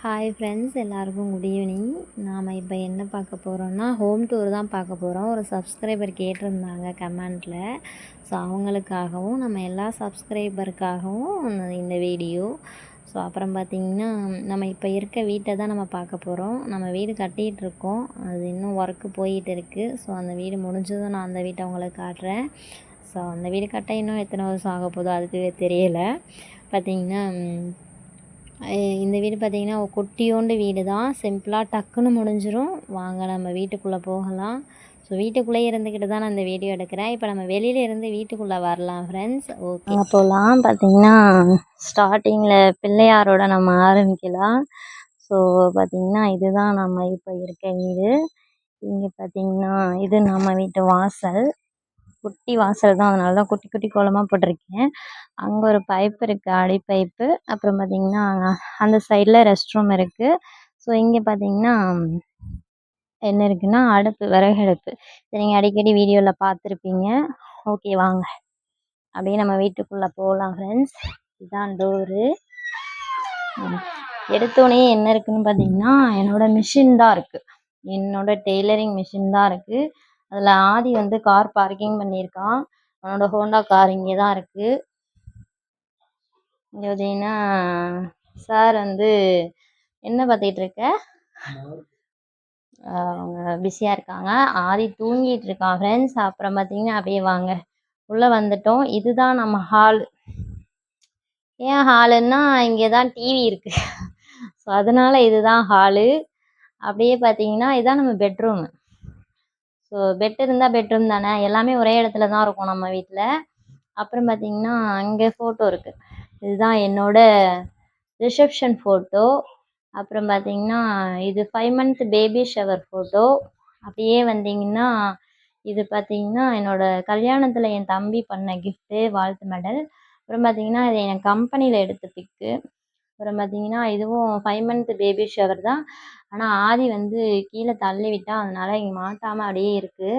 Hi friends எல்லாருக்கும் good evening நாம் இப்போ என்ன பார்க்க போகிறோம்னா ஹோம் டூர் தான் பார்க்க போகிறோம் ஒரு சப்ஸ்கிரைபர் கேட்டிருந்தாங்க கமெண்ட்டில் ஸோ அவங்களுக்காகவும் நம்ம எல்லா சப்ஸ்கிரைபருக்காகவும் இந்த வீடியோ ஸோ அப்புறம் பார்த்திங்கன்னா நம்ம இப்போ இருக்க வீட்டை தான் நம்ம பார்க்க போகிறோம் நம்ம வீடு கட்டிகிட்டு இருக்கோம். அது இன்னும் ஒர்க்கு போயிட்டு இருக்குது ஸோ அந்த வீடு முடிஞ்சதும் நான் அந்த வீட்டை உங்களுக்கு காட்டுறேன். ஸோ அந்த வீடு கட்ட இன்னும் எத்தனை வருஷம் ஆக போதோ அதுக்கு தெரியலை. பார்த்திங்கன்னா இந்த வீடு பார்த்திங்கன்னா குட்டியோண்டு வீடு தான் சிம்பிளாக டக்குன்னு முடிஞ்சிடும் வாங்க நம்ம வீட்டுக்குள்ளே போகலாம். ஸோ வீட்டுக்குள்ளே இருந்துக்கிட்டு தான் நான் இந்த வீடியோ எடுக்கிறேன். இப்போ நம்ம வெளியில இருந்து வீட்டுக்குள்ளே வரலாம் ஃப்ரெண்ட்ஸ் ஓகே போகலாம் பார்த்திங்கன்னா ஸ்டார்டிங்கில் பிள்ளையாரோட நம்ம ஆரம்பிக்கலாம். ஸோ பார்த்திங்கன்னா இதுதான் நம்ம இப்போ இருக்க வீடு. இங்கே பார்த்திங்கன்னா இது நம்ம வீட்டு வாசல். குட்டி வாசல் தான். அதனால தான் குட்டி குட்டி கோலமாக போட்டிருக்கேன். அங்கே ஒரு பைப் இருக்குது அடி பைப்பு அப்புறம் பார்த்திங்கன்னா அந்த சைடில் ரெஸ்ட் ரூம் இருக்குது ஸோ இங்கே பார்த்திங்கன்னா என்ன இருக்குன்னா அடுப்பு விறகு அடுப்பு. இதை நீங்கள் அடிக்கடி வீடியோவில் பார்த்துருப்பீங்க. ஓகே வாங்க. அப்படியே நம்ம வீட்டுக்குள்ளே போகலாம் ஃப்ரெண்ட்ஸ் இதுதான் டோரு எடுத்தோடனே என்ன இருக்குன்னு பார்த்தீங்கன்னா என்னோடய மிஷின் தான் இருக்குது என்னோடய டெய்லரிங் மிஷின் தான் இருக்குது அதில் ஆதி வந்து கார் பார்க்கிங் பண்ணியிருக்கான். அவனோட ஹோண்டா கார் இங்கே தான் இருக்குது இங்கே பார்த்தீங்கன்னா சார் வந்து என்ன பார்த்துக்கிட்டு இருக்க? அவங்க பிஸியாக இருக்காங்க. ஆதி தூங்கிட்டு இருக்கான் ஃப்ரெண்ட்ஸ் அப்புறம் பார்த்தீங்கன்னா அப்படியே வாங்க. உள்ளே வந்துட்டோம். இதுதான் நம்ம ஹால் ஏன் ஹாலுன்னா இங்கே தான் டிவி இருக்குது ஸோ அதனால் இதுதான் ஹாலு அப்படியே பார்த்தீங்கன்னா இதுதான் நம்ம பெட்ரூமு ஸோ பெட் இருந்தால் பெட்ரூம் தானே? எல்லாமே ஒரே இடத்துல தான் இருக்கும் நம்ம வீட்டில் அப்புறம் பார்த்திங்கன்னா அங்கே ஃபோட்டோ இருக்குது இதுதான் என்னோடய ரிசப்ஷன் ஃபோட்டோ அப்புறம் பார்த்திங்கன்னா இது five month baby shower photo அப்படியே வந்தீங்கன்னா இது பார்த்தீங்கன்னா என்னோடய கல்யாணத்தில் என் தம்பி பண்ண கிஃப்ட்டு வாழ்த்து மெடல் அப்புறம் பார்த்திங்கன்னா இது என் கம்பெனியில் எடுத்த பிக்கு அப்புறம் பார்த்திங்கன்னா இதுவும் ஃபைவ் மந்த் பேபி ஷவர் தான். ஆனால் ஆதி வந்து கீழே தள்ளி விட்டால் அதனால் இங்கே மாட்டாமல் அப்படியே இருக்குது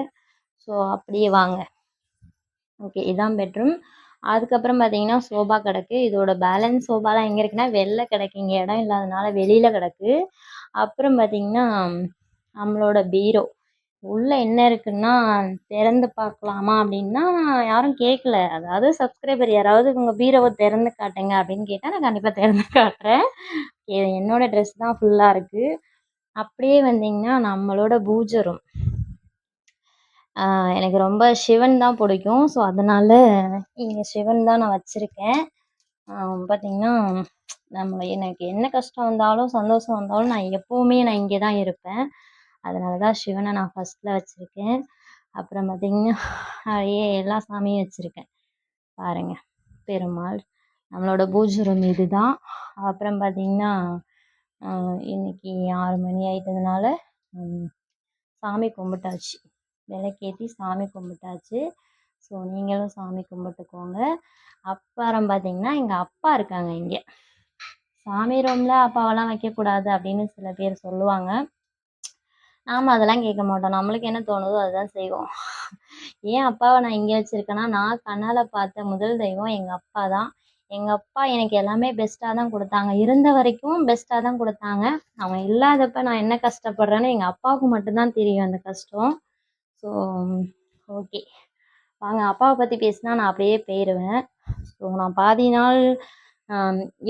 ஸோ அப்படியே வாங்க. ஓகே இதான் பெட்ரூம் அதுக்கப்புறம் பார்த்தீங்கன்னா சோபா கிடக்கு. இதோட பேலன்ஸ் சோபாலாம் எங்கே இருக்குன்னா வெளில கிடக்கு. இங்கே இடம் இல்லாதனால வெளியில் கிடக்கு. அப்புறம் பார்த்தீங்கன்னா நம்மளோட பீரோ உள்ளே என்ன இருக்குன்னா திறந்து பார்க்கலாமா அப்படின்னா யாரும் கேட்கல அதாவது சப்ஸ்கிரைபர் யாராவது உங்கள் பீரோவை திறந்து காட்டுங்க அப்படின்னு கேட்டால் நான் கண்டிப்பாக திறந்து காட்டுறேன். என்னோடய ட்ரெஸ் தான் ஃபுல்லாக இருக்குது அப்படியே வந்தீங்கன்னா நம்மளோட பூஜை ரூம் எனக்கு ரொம்ப சிவன் தான் பிடிக்கும். ஸோ அதனால் இங்கே சிவன் தான் நான் வச்சுருக்கேன். பார்த்திங்கன்னா நம்ம எனக்கு என்ன கஷ்டம் வந்தாலும் சந்தோஷம் வந்தாலும் நான் எப்போவுமே நான் இங்கே தான் இருப்பேன். அதனால தான் சிவனை நான் ஃபஸ்ட்டில் வச்சுருக்கேன். அப்புறம் பார்த்திங்கன்னா அப்படியே எல்லா சாமியும் வச்சுருக்கேன். பாருங்கள் பெருமாள் நம்மளோட பூஜை ரூம் இது தான் அப்புறம் பார்த்திங்கன்னா இன்றைக்கி ஆறு மணி ஆயிட்டதுனால சாமி கும்பிட்டாச்சு. விளக்கேற்றி சாமி கும்பிட்டாச்சு. ஸோ நீங்களும் சாமி கும்பிட்டுக்கோங்க. அப்புறம் பார்த்திங்கன்னா எங்கள் அப்பா இருக்காங்க இங்கே. சாமி ரூமில் அப்பாவெல்லாம் வைக்கக்கூடாது அப்படின்னு சில பேர் சொல்லுவாங்க. நாம் அதெல்லாம் கேட்க மாட்டோம். நம்மளுக்கு என்ன தோணுதோ அதுதான் செய்வோம். ஏன் அப்பாவை நான் இங்கே வச்சுருக்கேன்னா நான் கண்ணால் பார்த்த முதல் தெய்வம் எங்கள் அப்பா தான். எங்கள் அப்பா எனக்கு எல்லாமே பெஸ்ட்டாக தான் கொடுத்தாங்க. இருந்த வரைக்கும் பெஸ்ட்டாக தான் கொடுத்தாங்க. அவன் இல்லாதப்ப நான் என்ன கஷ்டப்படுறேன்னு எங்கள் அப்பாவுக்கு மட்டும்தான் தெரியும் அந்த கஷ்டம். ஸோ ஓகே வாங்க அப்பாவை பற்றி பேசினா நான் அப்படியே போயிடுவேன் ஸோ நான் பாதி நாள்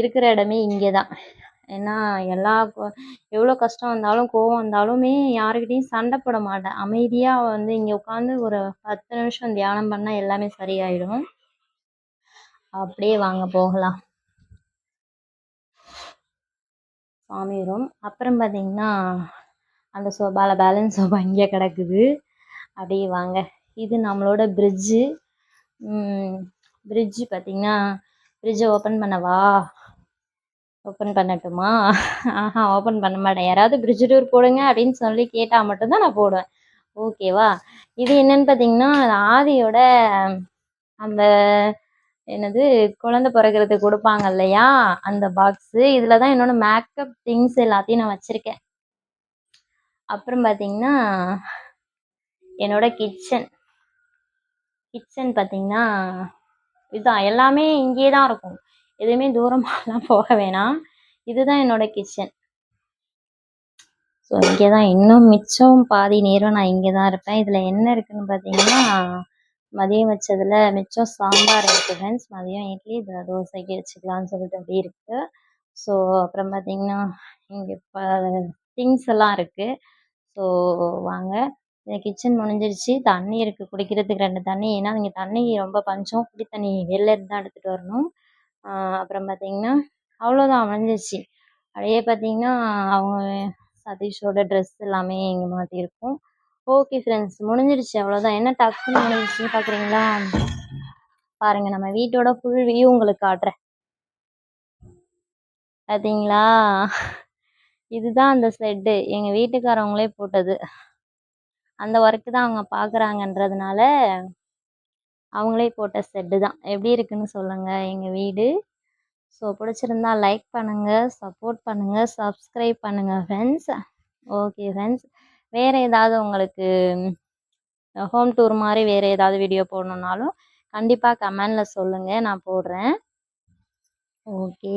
இருக்கிற இடமே இங்கே தான் ஏன்னா எல்லா எவ்வளோ கஷ்டம் வந்தாலும் கோவம் வந்தாலுமே யாருக்கிட்டேயும் சண்டை போட மாட்டேன். அமைதியாக வந்து இங்கே உட்காந்து ஒரு பத்து நிமிஷம் தியானம் பண்ணால் எல்லாமே சரியாயிடும். அப்படியே வாங்க போகலாம். சாமி ரூம். அப்புறம் பார்த்தீங்கன்னா அந்த சோபாவில் பேலன்ஸ் சோபா இங்கே கிடக்குது. அப்படியே வாங்க. இது நம்மளோட பிரிட்ஜு பிரிட்ஜு பார்த்திங்கன்னா ஃப்ரிட்ஜை ஓப்பன் பண்ணவா? ஓப்பன் பண்ணட்டுமா? ஆஹா ஓப்பன் பண்ண மாட்டேன். யாராவது பிரிட்ஜ் டூர் போடுங்க அப்படின்னு சொல்லி கேட்டால் மட்டும்தான் நான் போடுவேன். ஓகேவா இது என்னென்னு பார்த்தீங்கன்னா ஆதியோட அந்த என்னது குழந்த பிறக்கறதுக்கு கொடுப்பாங்க இல்லையா? அந்த பாக்ஸு இதில் தான் என்னோட மேக்கப் திங்ஸ் எல்லாத்தையும் நான் வச்சுருக்கேன். அப்புறம் பார்த்தீங்கன்னா என்னோட கிச்சன் கிச்சன் பார்த்தீங்கன்னா இதுதான். எல்லாமே இங்கேயே தான் இருக்கும். எதுவுமே தூரமாகலாம் போக வேணாம். இதுதான் என்னோட கிச்சன் ஸோ இங்கே தான் இன்னும் மிச்சம் பாதி நேரம் நான் இங்கே தான் இருப்பேன். இதில் என்ன இருக்குன்னு பார்த்தீங்கன்னா மதியம் வச்சதில் மிச்சம் சாம்பார் இருக்குது ஃப்ரெண்ட்ஸ் மதியம் இட்லி இதில் தோசைக்கு வச்சுக்கலாம்னு சொல்லிட்டு அப்படி இருக்குது ஸோ அப்புறம் பார்த்தீங்கன்னா இங்கே இப்போ திங்ஸ் எல்லாம் இருக்குது ஸோ வாங்க. இந்த கிச்சன் முடிஞ்சிருச்சு. தண்ணி இருக்குது குடிக்கிறதுக்கு ரெண்டு தண்ணி. ஏன்னா இங்கே தண்ணி ரொம்ப பஞ்சம். குடி தண்ணி வெளில இருந்து தான் எடுத்துகிட்டு வரணும். அப்புறம் பார்த்தீங்கன்னா அவ்வளோதான் அமைஞ்சிச்சு அப்படியே பார்த்தீங்கன்னா அவங்க சதீஷோட ட்ரெஸ் எல்லாமே இங்கே மாட்டியிருக்கும். ஓகே ஃப்ரெண்ட்ஸ் முடிஞ்சிருச்சு அவ்வளோதான் என்ன டக்குன்னு முடிஞ்சிருச்சுன்னு பார்க்குறீங்களா பாருங்கள் நம்ம வீட்டோட ஃபுல் வியூ உங்களுக்கு காட்டுறேன். பார்த்தீங்களா இதுதான் அந்த ஸ்லெட்டு எங்கள் வீட்டுக்காரவங்களே போட்டது. அந்த ஒர்க்கு தான் அவங்க பார்க்குறாங்கன்றதுனால அவங்களே போட்ட செட்டு தான். எப்படி இருக்குன்னு சொல்லுங்கள் எங்கள் வீடு. ஸோ பிடிச்சிருந்தா லைக் பண்ணுங்கள் சப்போர்ட் பண்ணுங்கள் சப்ஸ்கிரைப் பண்ணுங்கள் ஃப்ரெண்ட்ஸ் ஓகே ஃப்ரெண்ட்ஸ் வேறு ஏதாவது உங்களுக்கு ஹோம் டூர் மாதிரி வேறு ஏதாவது வீடியோ போடணுன்னாலும் கண்டிப்பாக கமெண்டில் சொல்லுங்கள் நான் போடுறேன். ஓகே